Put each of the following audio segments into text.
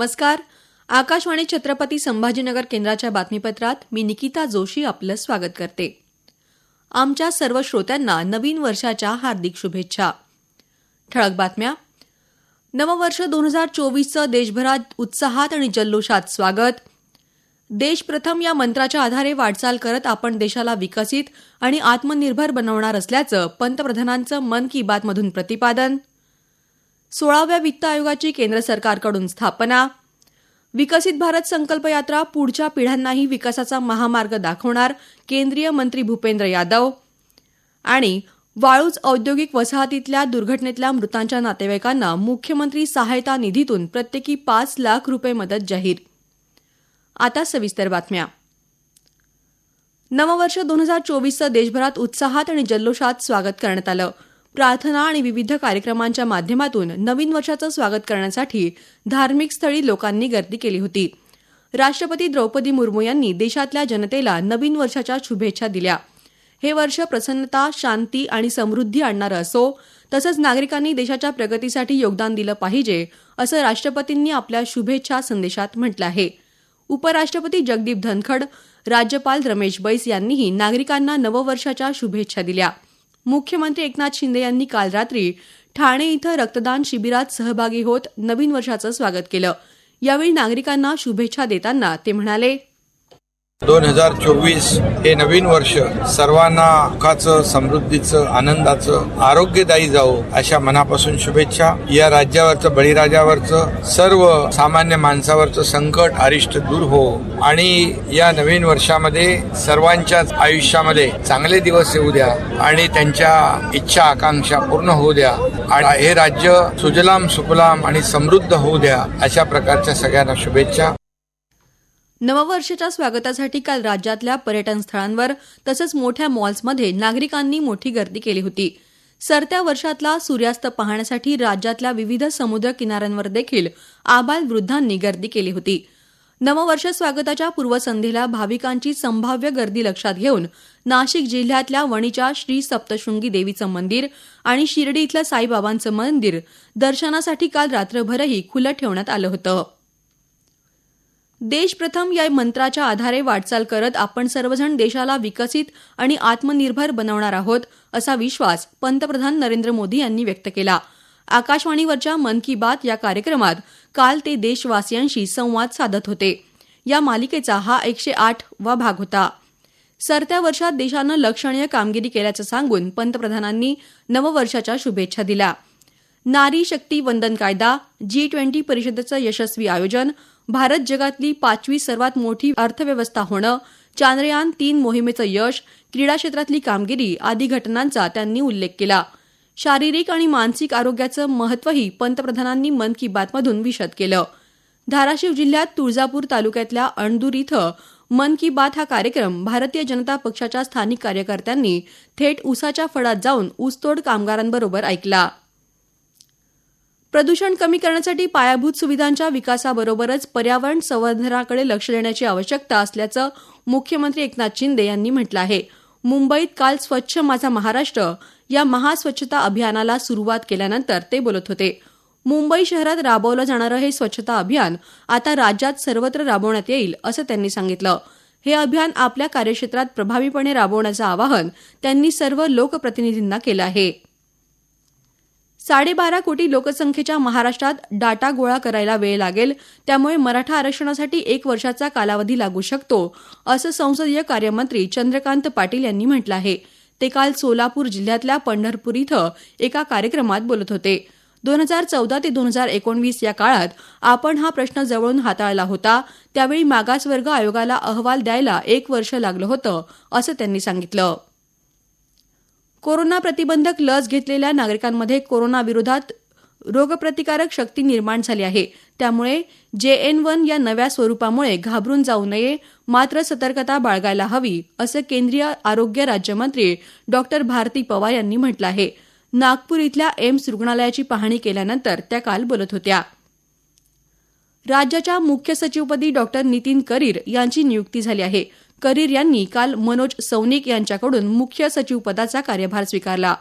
नमस्कार. आकाशवाणी छत्रपती संभाजीनगर केंद्राच्या बातमीपत्रात मी निकिता जोशी आपलं स्वागत करते. आमच्या सर्व श्रोत्यांना नवीन वर्षाच्या हार्दिक शुभेच्छा. ठळक बातम्या. नववर्ष दोन हजार चोवीसचं देशभरात उत्साहात आणि जल्लोषात स्वागत. देश प्रथम या मंत्राच्या आधारे वाटचाल करत आपण देशाला विकसित आणि आत्मनिर्भर बनवणार असल्याचं पंतप्रधानांचं मन की बातमधून प्रतिपादन. सोळाव्या वित्त आयोगाची केंद्र सरकारकडून स्थापना. विकसित भारत संकल्प यात्रा पुढच्या पिढ्यांनाही विकासाचा महामार्ग दाखवणार केंद्रीय मंत्री भूपेंद्र यादव. आणि वाळूज औद्योगिक वसाहतीतल्या दुर्घटनेतल्या मृतांच्या नातेवाईकांना मुख्यमंत्री सहायता निधीतून प्रत्येकी पाच लाख रुपये मदत जाहीर. आता सविस्तर बातम्या. नववर्ष दोन हजार चोवीसचं देशभरात उत्साहात आणि जल्लोषात स्वागत करण्यात आलं. प्रार्थना आणि विविध कार्यक्रमांच्या माध्यमातून नवीन वर्षाचं स्वागत करण्यासाठी धार्मिक स्थळी लोकांनी गर्दी केली होती. राष्ट्रपती द्रौपदी मुर्मू यांनी देशातल्या जनतेला नवीन वर्षाच्या शुभेच्छा दिल्या. हे वर्ष प्रसन्नता शांती आणि समृद्धी आणणारं असो तसंच नागरिकांनी देशाच्या प्रगतीसाठी योगदान दिलं पाहिजे असं राष्ट्रपतींनी आपल्या शुभेच्छा संदेशात म्हटलं आहे. उपराष्ट्रपती जगदीप धनखड राज्यपाल रमेश बैस यांनीही नागरिकांना नववर्षाच्या शुभेच्छा दिल्या. मुख्यमंत्री एकनाथ शिंदे यांनी काल रात्री ठाणे इथं रक्तदान शिबिरात सहभागी होत नवीन वर्षाचं स्वागत केलं. यावेळी नागरिकांना शुभेच्छा देताना ते म्हणाले दोन हजार चोवीस हे नवीन वर्ष सर्वांना सुखाचं समृद्धीचं आनंदाचं आरोग्यदायी जावो अशा मनापासून शुभेच्छा. या राज्यावरचं बळीराजावरचं सर्व सामान्य माणसावरचं संकट अरिष्ट दूर हो. आणि या नवीन वर्षामध्ये सर्वांच्याच आयुष्यामध्ये चांगले दिवस येऊ द्या आणि त्यांच्या इच्छा आकांक्षा पूर्ण होऊ द्या. आणि हे राज्य सुजलाम सुफलाम आणि समृद्ध होऊ द्या अशा प्रकारच्या सगळ्यांना शुभेच्छा. नववर्षाच्या स्वागतासाठी काल राज्यातल्या पर्यटन स्थळांवर तसंच मोठ्या मॉल्समध्ये नागरिकांनी मोठी गर्दी केली होती. सरत्या वर्षातला सूर्यास्त पाहण्यासाठी राज्यातल्या विविध समुद्र किनाऱ्यांवर देखील आबाल वृद्धांनी गर्दी केली होती. नववर्ष स्वागताच्या पूर्वसंध्येला भाविकांची संभाव्य गर्दी लक्षात घेऊन नाशिक जिल्ह्यातल्या वणीच्या श्री सप्तशृंगी देवीचं मंदिर आणि शिर्डी इथलं साईबाबांचं मंदिर दर्शनासाठी काल रात्रभरही खुलं ठेवण्यात आलं होतं. देश प्रथम या मंत्राच्या आधारे वाटचाल करत आपण सर्वजण देशाला विकसित आणि आत्मनिर्भर बनवणार आहोत असा विश्वास पंतप्रधान नरेंद्र मोदी यांनी व्यक्त केला. आकाशवाणीवरच्या मन की बात या कार्यक्रमात काल ते देशवासियांशी संवाद साधत होते. या मालिकेचा हा एकशे आठ वा भाग होता. सरत्या वर्षात देशानं लक्षणीय कामगिरी केल्याचं सांगून पंतप्रधानांनी नववर्षाच्या शुभेच्छा दिल्या. नारी शक्ती वंदन कायदा जी ट्वेंटी परिषदेचं यशस्वी आयोजन भारत जगातली पाचवी सर्वात मोठी अर्थव्यवस्था होणं चांद्रयान तीन मोहिमेचं यश क्रीडा क्षेत्रातली कामगिरी आदी घटनांचा त्यांनी उल्लेख केला. शारीरिक आणि मानसिक आरोग्याचं महत्त्वही पंतप्रधानांनी मन की बातमधून विशद केलं. धाराशिव जिल्ह्यात तुळजापूर तालुक्यातल्या अणदूर इथं मन की बात हा कार्यक्रम भारतीय जनता पक्षाच्या स्थानिक कार्यकर्त्यांनी थेट ऊसाच्या फडात जाऊन ऊसतोड कामगारांबरोबर ऐकला. प्रदूषण कमी करण्यासाठी पायाभूत सुविधांच्या विकासाबरोबरच पर्यावरण संवर्धनाकडे लक्ष देण्याची आवश्यकता असल्याचं मुख्यमंत्री एकनाथ शिंदे यांनी म्हटलं आहे. मुंबईत काल स्वच्छ माझा महाराष्ट्र या महास्वच्छता अभियानाला सुरुवात केल्यानंतर ते बोलत होते. मुंबई शहरात राबवलं जाणारं हे स्वच्छता अभियान आता राज्यात सर्वत्र राबवण्यात येईल असं त्यांनी सांगितलं. हे अभियान आपल्या कार्यक्षेत्रात प्रभावीपणे राबवण्याचं आवाहन त्यांनी सर्व लोकप्रतिनिधींना केलं आहे. साडेबारा कोटी लोकसंख्येच्या महाराष्ट्रात डाटा गोळा करायला वेळ लागेल. त्यामुळे मराठा आरक्षणासाठी एक वर्षाचा कालावधी लागू शकतो असं संसदीय कार्यमंत्री चंद्रकांत पाटील यांनी म्हटलं आहे. ते काल सोलापूर जिल्ह्यातल्या पंढरपूर इथं एका कार्यक्रमात बोलत होते. दोन हजार चौदा ते दोन हजार एकोणवीस या काळात आपण हा प्रश्न जवळून हाताळला होता. त्यावेळी मागासवर्ग आयोगाला अहवाल द्यायला एक वर्ष लागलं होतं असं त्यांनी सांगितलं. कोरोना प्रतिबंधक लस घेतलेल्या नागरिकांमध्ये कोरोनाविरोधात रोगप्रतिकारक शक्ती निर्माण झाली आहे. त्यामुळे जे एन वन या नव्या स्वरूपामुळे घाबरून जाऊ नये मात्र सतर्कता बाळगायला हवी असं केंद्रीय आरोग्य राज्यमंत्री डॉक्टर भारती पवार यांनी म्हटलं आहे. नागपूर इथल्या एम्स रुग्णालयाची पाहणी केल्यानंतर त्या काल बोलत होत्या. राज्याच्या मुख्य सचिवपदी डॉक्टर नितीन करीर यांची नियुक्ती झाली आहे. करीर यांनी काल मनोज सौनिक यांच्याकडून मुख्य सचिव पदाचा कार्यभार स्वीकारला.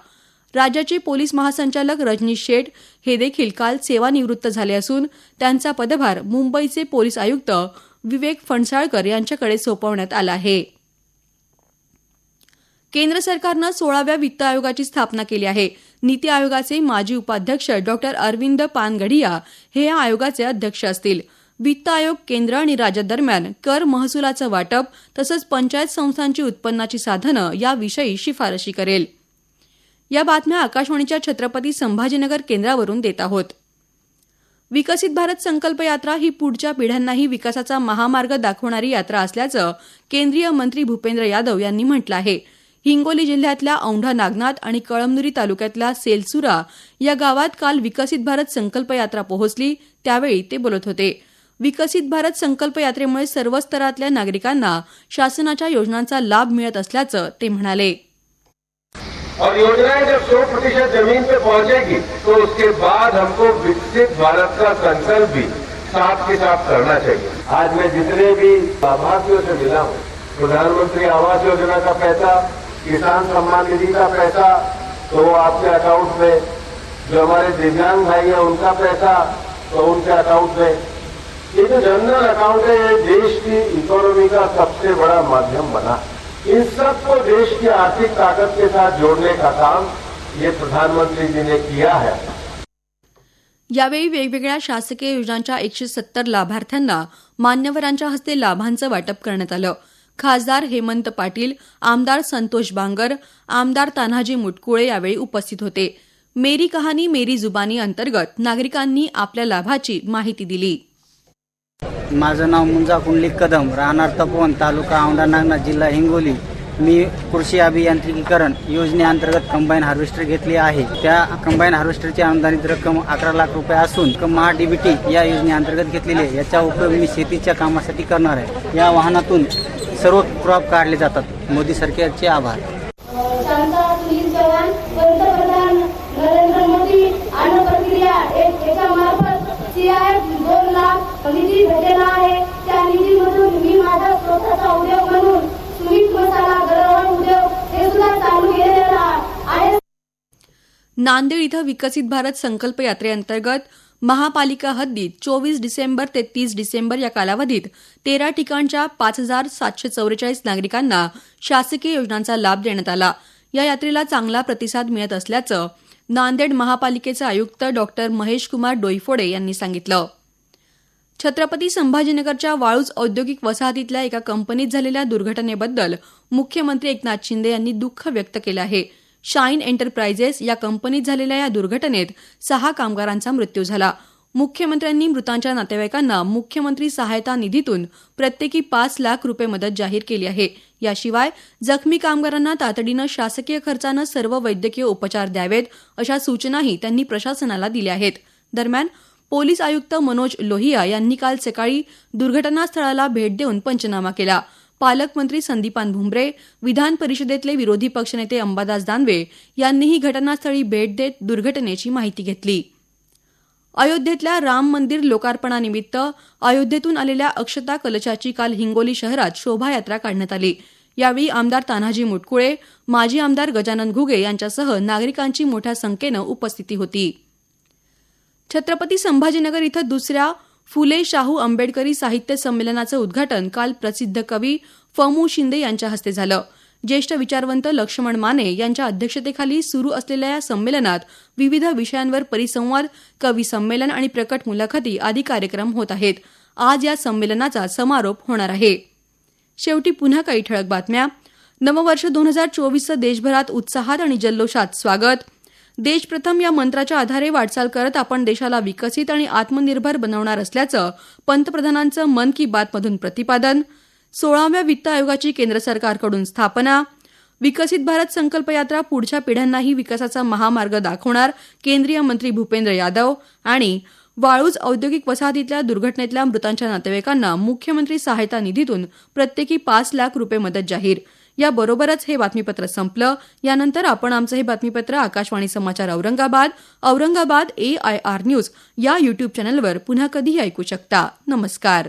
राज्याचे पोलीस महासंचालक रजनीश शेठ हे देखील काल सेवानिवृत्त झाले असून त्यांचा पदभार मुंबईचे पोलीस आयुक्त विवेक फणसाळकर यांच्याकडे सोपवण्यात आला आहे. केंद्र सरकारनं सोळाव्या वित्त आयोगाची स्थापना केली आहे. नीती आयोगाचे माजी उपाध्यक्ष डॉक्टर अरविंद पानगडिया हे या आयोगाचे अध्यक्ष असतील. वित्त आयोग केंद्र आणि राज्यादरम्यान कर महसुलाचं वाटप तसंच पंचायत संस्थांची उत्पन्नाची साधनं याविषयी शिफारशी करेल. या बातम्या आकाशवाणीच्या छत्रपती संभाजीनगर केंद्रावरून देत आहोत. विकसित भारत संकल्प यात्रा ही पुढच्या पिढ्यांनाही विकासाचा महामार्ग दाखवणारी यात्रा असल्याचं केंद्रीय मंत्री भूपेंद्र यादव यांनी म्हटलं आहे. हिंगोली जिल्ह्यातल्या औंढा नागनाथ आणि कळमनुरी तालुक्यातल्या सेलसुरा या गावात काल विकसित भारत संकल्प यात्रा पोहोचली त्यावेळी ते बोलत होते. विकसित भारत संकल्प यात्रेमुळे सर्व स्तरातल्या नागरिकांना शासनाच्या योजनांचा लाभ मिळत असल्याचं ते म्हणाले. और योजनाएं जब सौ प्रतिशत जमीन पे पहुंचेगी तो उसके बाद हमको विकसित भारत का संकल्प भी साथ के साथ करना चाहिए। आज मैं जितने भी लाभार्थियों से मिला हूँ प्रधानमंत्री आवास योजना का पैसा किसान सम्मान निधि का पैसा तो वो आपके अकाउंट में जो हमारे दिव्यांग भाई हैं उनका पैसा तो उनके अकाउंट में ये जो जनरल अकाउंट है ये देश की इकोनॉमी का सबसे बड़ा माध्यम बना। इन सबको देश की आर्थिक ताकत के साथ जोड़ने का काम ये प्रधानमंत्री जी ने किया है। यावेळी वेगवेगळ्या शासकीय योजनांच्या एकशे सत्तर लाभार्थ्यांना मान्यवरांच्या हस्ते लाभांचं वाटप करण्यात आलं. खासदार हेमंत पाटील आमदार संतोष बांगर आमदार तान्हाजी मुटकुळे यावेळी उपस्थित होते. मेरी कहाणी मेरी जुबानी अंतर्गत नागरिकांनी आपल्या लाभाची माहिती दिली. माझं नाव मुंजा कुंडली कदम राहणार तपोवन तालुका औंढा नागनाथ जिल्हा हिंगोली. मी कृषी अभियांत्रिकीकरण योजनेअंतर्गत कंबाईन हार्वेस्टर घेतली आहे. त्या कंबाईन हार्वेस्टरची अनुदानित रक्कम अकरा लाख रुपये असून महा डीबीटी या योजनेअंतर्गत घेतलेली आहे. याचा उपयोग मी शेतीच्या कामासाठी करणार आहे. या वाहनातून सर्व क्रॉप काढले जातात. मोदी सरकारचे आभार. नांदेड इथं विकसित भारत संकल्प यात्रेअंतर्गत महापालिका हद्दीत चोवीस डिसेंबर ते तीस डिसेंबर या कालावधीत तेरा ठिकाणच्या पाच हजार सातशे चौवेचाळीस नागरिकांना शासकीय योजनांचा लाभ देण्यात आला. या यात्रेला चांगला प्रतिसाद मिळत असल्याचं नांदेड महापालिकेचे आयुक्त डॉक्टर महेश कुमार डोईफोडे यांनी सांगितलं. छत्रपती संभाजीनगरच्या वाळूज औद्योगिक वसाहतीतल्या एका कंपनीत झालेल्या दुर्घटनेबद्दल मुख्यमंत्री एकनाथ शिंदे यांनी दुःख व्यक्त केलं आहे. शाईन एंटरप्राइजेस या कंपनीत झालेल्या या दुर्घटनेत सहा कामगारांचा मृत्यू झाला. मुख्यमंत्र्यांनी मृतांच्या नातेवाईकांना मुख्यमंत्री सहायता निधीतून प्रत्येकी पाच लाख रुपये मदत जाहीर केली आहे. याशिवाय जखमी कामगारांना तातडीनं शासकीय खर्चानं सर्व वैद्यकीय उपचार द्यावेत अशा सूचनाही त्यांनी प्रशासनाला दिल्या आहेत. दरम्यान पोलीस आयुक्त मनोज लोहिया यांनी काल सकाळी दुर्घटनास्थळाला भेट देऊन पंचनामा केला. पालकमंत्री संदीपान भुमरे विधान परिषदेतले विरोधी पक्षनेते अंबादास दानवे यांनीही घटनास्थळी भेट देत दुर्घटनेची माहिती घेतली. अयोध्येतल्या राम मंदिर लोकार्पणानिमित्त अयोध्येतून आलेल्या अक्षता कलशाची काल हिंगोली शहरात शोभायात्रा काढण्यात आली. यावेळी आमदार तान्हाजी मुटकुळे माजी आमदार गजानन घुगे यांच्यासह नागरिकांची मोठ्या संख्येनं उपस्थिती होती. छत्रपती संभाजीनगर इथं दुसऱ्या फुले शाहू आंबेडकरी साहित्य संमेलनाचं उद्घाटन काल प्रसिद्ध कवी फमू शिंदे यांच्या हस्ते झालं. ज्येष्ठ विचारवंत लक्ष्मण माने यांच्या अध्यक्षतेखाली सुरू असलेल्या या संमेलनात विविध विषयांवर परिसंवाद कवी संमेलन आणि प्रकट मुलाखती आदी कार्यक्रम होत आहेत. आज या संमेलनाचा समारोप होणार आहे. शेवटी पुन्हा काही ठळक बातम्या. नववर्ष दोन हजार चोवीसचं देशभरात उत्साहात आणि जल्लोषात स्वागत. देश प्रथम या मंत्राच्या आधारे वाटचाल करत आपण देशाला विकसित आणि आत्मनिर्भर बनवणार असल्याचं पंतप्रधानांचं मन की बातमधून प्रतिपादन सोळाव्या वित्त आयोगाची केंद्र सरकारकडून स्थापना विकसित भारत संकल्प यात्रा पुढच्या पिढ्यांनाही विकासाचा महामार्ग दाखवणार केंद्रीय मंत्री भूपेंद्र यादव आणि वाळूज औद्योगिक वसाहतीतल्या दुर्घटनेतल्या मृतांच्या नातेवाईकांना मुख्यमंत्री सहायता निधीतून प्रत्येकी पाच लाख रुपये मदत जाहीर. याबरोबरच हे बातमीपत्र संपलं. यानंतर आपण आमचं हे बातमीपत्र आकाशवाणी समाचार Aurangabad Aurangabad A I R news या युट्यूब चॅनलवर पुन्हा कधीही ऐकू शकता. नमस्कार.